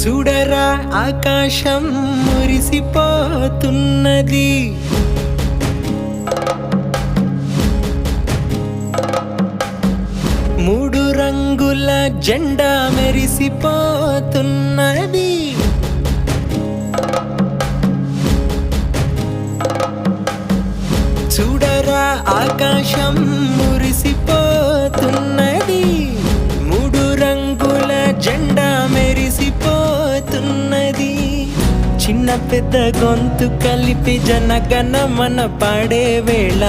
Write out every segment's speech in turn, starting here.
చూడరా ఆకాశం మురిసిపోతున్నది. మూడు రంగుల జెండా మెరిసిపోతున్నది. చూడరా ఆకాశం మురిసి చిన్న పెద్ద గొంతు కలిపి జనగణ మన పాడే వేళ.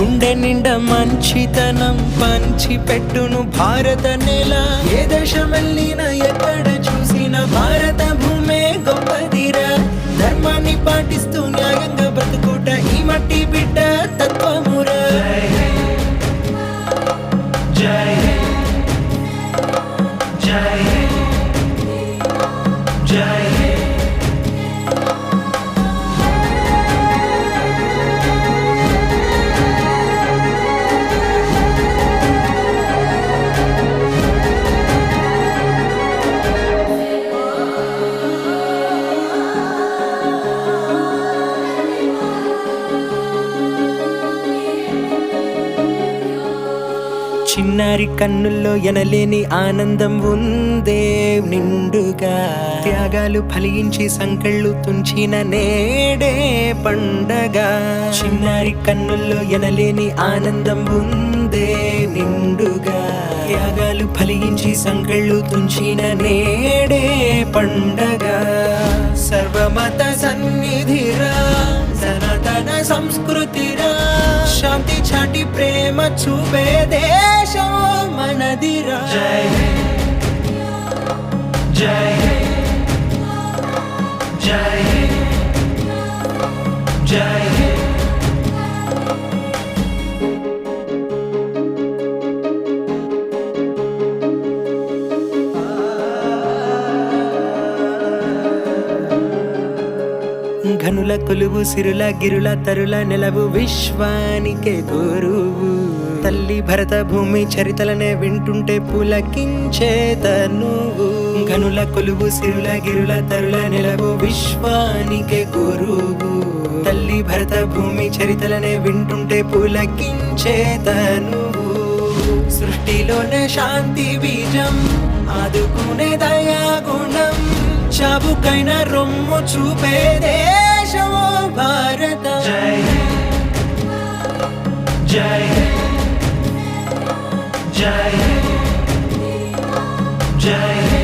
గుండె నిండా మంచితనం పంచి పెట్టును భారత నేల. ఏ దేశం వెళ్ళినా చిన్నారి కన్నుల్లో ఎనలేని ఆనందం ఉందే నిండుగా. త్యాగాలు ఫలించి సంకళ్ళు తుంచిన నేడే పండగ. చిన్నారి కన్నుల్లో ఎనలేని ఆనందం ఉందే నిండుగా. త్యాగాలు ఫలించి సంకళ్ళు తుంచిన నేడే పండగ. సర్వమత సన్నిధిరా సనాతన సంస్కృతిరా శాంతి చాటి ప్రేమ చూపేదే మనదిరా జై జై జై జై ఘనుల కొలువు సిరుల గిరుల తరుల నెలవు విశ్వానికే గురువు తల్లి భరత భూమి చరితలనే వింటుంటే పులకించే తనువు. గనుల కొలువు సిరుల గిరుల తరుల నిలవు విశ్వానికే గురువు. తల్లి భరత భూమి చరితలనే వింటుంటే పులకించే తనువు. సృష్టిలోనే శాంతి బీజం ఆదుకునే దయాగుణం చాబుకైన రొమ్ము చూపే దేశము జై జై